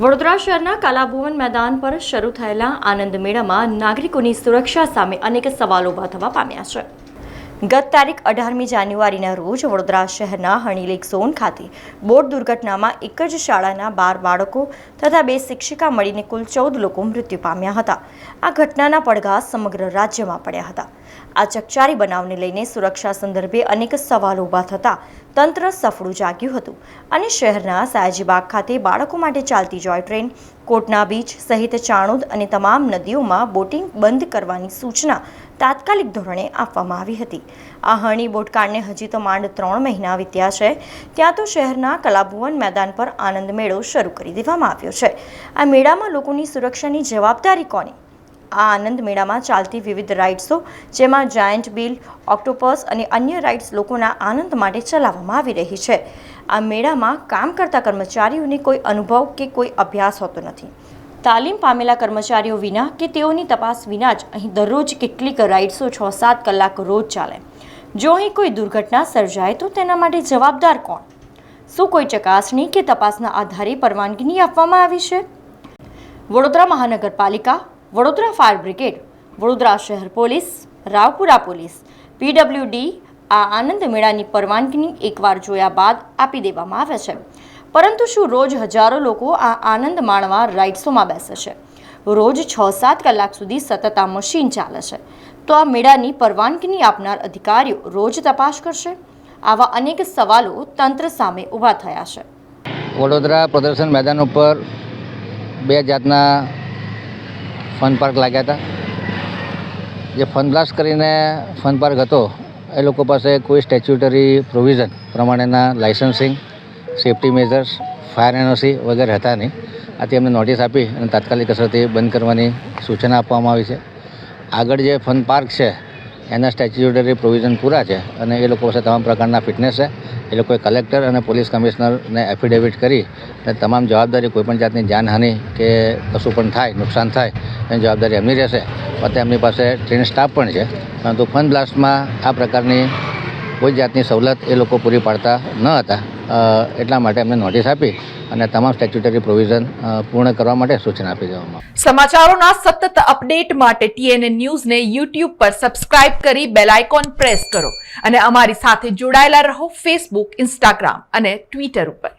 વડોદરા શહેરના કાલાભુવન મેદાન પર શરૂ થયેલા આનંદ મેળામાં નાગરિકોની સુરક્ષા સામે અનેક સવાલો ઊભા થવા પામ્યા છે. ગત તારીખ અઢારમી જાન્યુઆરીના રોજ વડોદરા શહેરના હણીલેક ઝોન ખાતે બોટ દુર્ઘટનામાં એક જ શાળાના બાર બાળકો તથા બે શિક્ષિકા મળીને કુલ ચૌદ લોકો મૃત્યુ પામ્યા હતા. આ ઘટનાના પડઘા સમગ્ર રાજ્યમાં પડ્યા હતા. આ ચકચારી બનાવને લઈને સુરક્ષા સંદર્ભે અનેક સવાલો ઊભા થતા તંત્ર સફળું જાગ્યું હતું અને શહેરના સયાજીબાગ ખાતે બાળકો માટે ચાલતી જોય ટ્રેન, કોટના બીચ સહિત ચાણોદ અને તમામ નદીઓમાં બોટિંગ બંધ કરવાની સૂચના તાત્કાલિક ધોરણે આપવામાં આવી હતી. આ હણી બોટકાળને હજી તો માંડ ત્રણ મહિના વીત્યા છે. ત્યાં તો શહેરના કલાભુવન મેદાન પર આનંદ મેળો શરૂ કરી દેવામાં આવ્યો છે. આ મેળામાં લોકોની સુરક્ષાની જવાબદારી કોની? આ આનંદ મેળામાં ચાલતી વિવિધ રાઇડ્સો, જેમાં જાયન્ટ બિલ, ઓક્ટોપસ અને અન્ય રાઇડ્સ લોકોના આનંદ માટે ચલાવવામાં આવી રહી છે. આ મેળામાં કામ કરતા કર્મચારીઓને કોઈ અનુભવ કે કોઈ અભ્યાસ હોતો નથી. તાલીમ પામેલા કર્મચારીઓ વિના કે તેઓની તપાસ વિના જ અહીં દરરોજ કેટલીક રાઇડ્સો છ સાત કલાક રોજ ચાલે. જો અહીં કોઈ દુર્ઘટના સર્જાય તો તેના માટે જવાબદાર કોણ? શું કોઈ ચકાસણી કે તપાસના આધારે પરવાનગી આપવામાં આવી છે? વડોદરા મહાનગરપાલિકા, વડોદરા ફાયર બ્રિગેડ, વડોદરા શહેર પોલીસ, રાવપુરા પોલીસ, પીડબ્લ્યુડી આ આનંદ મેળાની પરવાનગી એકવાર જોયા બાદ આપી દેવામાં આવે છે. પરંતુ શું રોજ હજારો લોકો આ આનંદ માણવા રાઇડ્સોમાં બેસે છે? રોજ છ સાત કલાક સુધી સતત આ મશીન ચાલે છે. તો આ મેળાની પરવાનગીની આપનાર અધિકારીઓ રોજ તપાસ કરશે? આવા અનેક સવાલો તંત્ર સામે ઊભા થયા છે. વડોદરા પ્રદર્શન મેદાન ઉપર બે જાતના ફન પાર્ક લાગ્યા હતા. જે ફન બ્લાસ્ટ કરીને ફન પાર્ક હતો, એ લોકો પાસે કોઈ સ્ટેચ્યુટરી પ્રોવિઝન પ્રમાણેના licensing safety measures fire NOC વગેરે હતા નહીં. આથી એમને નોટિસ આપી અને તાત્કાલિક અસરથી બંધ કરવાની સૂચના આપવામાં આવી છે. આગળ જે ફન પાર્ક છે, એના સ્ટેચ્યુટરી પ્રોવિઝન પૂરા છે અને એ લોકો પાસે તમામ પ્રકારના ફિટનેસ છે. એ લોકોએ કલેક્ટર અને પોલીસ કમિશનરને એફિડેવિટ કરી અને તમામ જવાબદારી કોઈપણ જાતની જાનહાનિ કે કશું પણ થાય, નુકસાન થાય, એની જવાબદારી એમની રહેશે. પોતે એમની પાસે ટ્રેન સ્ટાફ પણ છે. પરંતુ ફન બ્લાસ્ટમાં આ પ્રકારની કોઈ જાતની સવલત એ લોકો પૂરી પાડતા ન હતા. એટલા માટે એમને નોટિસ આપી અને તમામ સ્ટેચ્યુટરી પ્રોવિઝન પૂર્ણ કરવા માટે સૂચના આપી દેવામાં. સમાચારોના સતત અપડેટ માટે ટીએનએ ન્યૂઝને યુટ્યુબ પર સબસ્ક્રાઇબ કરી બેલ આઇકોન પ્રેસ કરો અને અમારી સાથે જોડાયેલા રહો ફેસબુક ઇન્સ્ટાગ્રામ અને ટ્વિટર ઉપર.